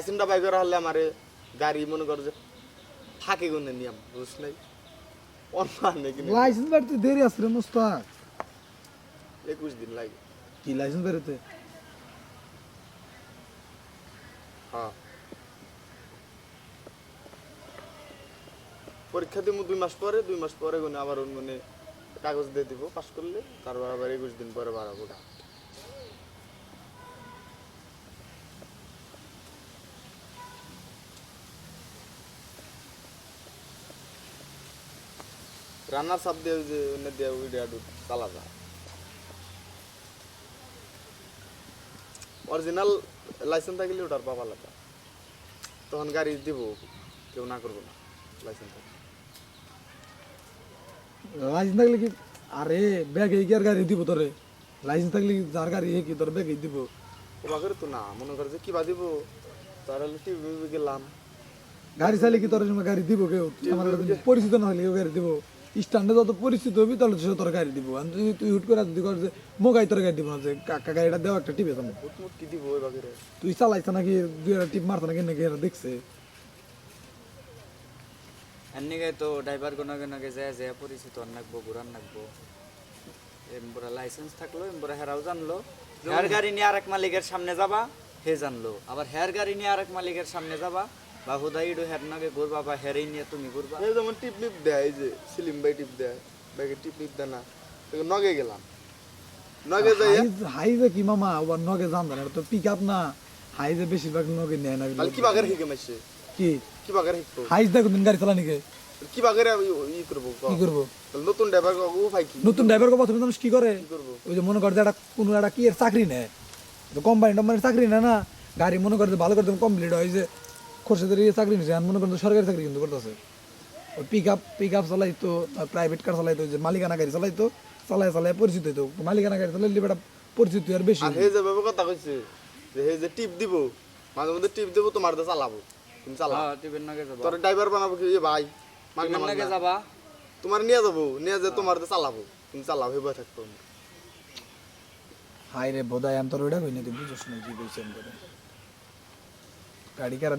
লাইসেন্সটা বাই করা হলে আমার গাড়ি মনে করো যে ফাঁকে গুনে নিয়ম বুঝ নাই অন্য নেই কিন্তু লাইসেন্স বেরোতে দেরি আছে রে মুস্তাক। একুশ দিন লাগে। কি লাইসেন্স বেরোতে হ্যাঁ। পরীক্ষা দিব দুই মাস পরে দুই মাস পরে গুনে আবার মানে কাগজ দিয়ে দিব পাস করলে তারপর আবার একুশ দিন পরে বাড়াবো রান্নার সাপ দিয়ে যে দিয়ে ওই আডু চালা যায় অরিজিনাল লাইসেন্স থাকলে ওটার পাওয়া লাগা। তখন গাড়ি দিব কেউ না করব না লাইসেন্স থাকলে লাইসেন্স থাকলে কি আরে ব্যাগ এই কি আর গাড়ি দিব তোরে লাইসেন্স থাকলে কি যার গাড়ি কি তোর ব্যাগ দিব। ওবা করে তো না মনে করে যে কিবা দিব তার হলে টিভি গেলাম। গাড়ি চাইলে কি তোর গাড়ি দিব কেউ? আমার পরিচিত না হলে কেউ গাড়ি দিব। স্ট্যান্ডে যত পরিচিত হবি তাহলে সে তোর গাড়ি দিব। আর তুই তুই হুট করে যদি কর যে মোগাই তোর গাড়ি দিব না যে কাকা গাড়িটা দেওয়া একটা টিপে বাগেরে তুই চালাইছ নাকি দুই একটা টিপ মারছ নাকি নাকি এরা দেখছে? এমনিকে তো ড্রাইভার কোনো কোনোকে যায় যায় পরিচিত নাকবো ঘুরান নাকবো এমবরা লাইসেন্স থাকল এমবরা হেরাও জানলো। হেয়ার গাড়ি নিয়ে আরেক মালিকের সামনে যাবা হে জানলো। আবার হেয়ার গাড়ি নিয়ে আরেক মালিকের সামনে যাবা বা হুদা ইডো হের নাগে ঘুরবা বা হেরেই নিয়ে তুমি এই যেমন টিপ দেয় এই যে সিলিম ভাই টিপ দেয় ব্যাগে টিপ লিপ দেয় না। নগে গেলাম। নগে যাই হাইজে কি মামা নগে জান না তো পিক আপ না হাইজে বেশিরভাগ নগে নেয় না। কি বাগের শিখে মাসে কি? কি বাগের শিখব? হাইজ দেখো দিন গাড়ি চালানি কে? কি বাগের ই করব কি? করব? নতুন ড্রাইভার ও ভাই কি? নতুন ড্রাইভার কথা মানুষ কি করে? কি করব? ওই যে মনে করে যে একটা কোনো একটা কি এর চাকরি নেয়। তো কোম্পানি টোম্পানির চাকরি নেয় না। গাড়ি মনে করে ভালো করে কমপ্লিট হয় যে খোরশেদের ইয়ে চাকরি নিছে। আর মনে করেন সরকারি চাকরি কিন্তু করতেছে। ওই পিক আপ পিক আপ চালাইতো প্রাইভেট কার চালাইতো যে মালিকানা গাড়ি চালাইতো চালাই চালাই পরিচিত হইতো। মালিকানা গাড়ি চালাইলে বেটা পরিচিত আর বেশি। আর হে যে ভাবে কথা কইছে যে হে যে টিপ দিব মাঝে মধ্যে টিপ দিব তোমার তো চালাবো। তুমি চালাও হ্যাঁ টিভির নাগে যাবা। তোর ড্রাইভার বানাবো কি? এ ভাই মাগনা নাগে মাগনা। যাবা। তোমার নিয়ে যাব নিয়ে যে তোমার তো চালাবো। তুমি চালাও হেবা থাকতো হাই রে বোধায় আমি তোর ওইটা কই না তুই বুঝছ না কি কইছেন করে গাড়ি কারা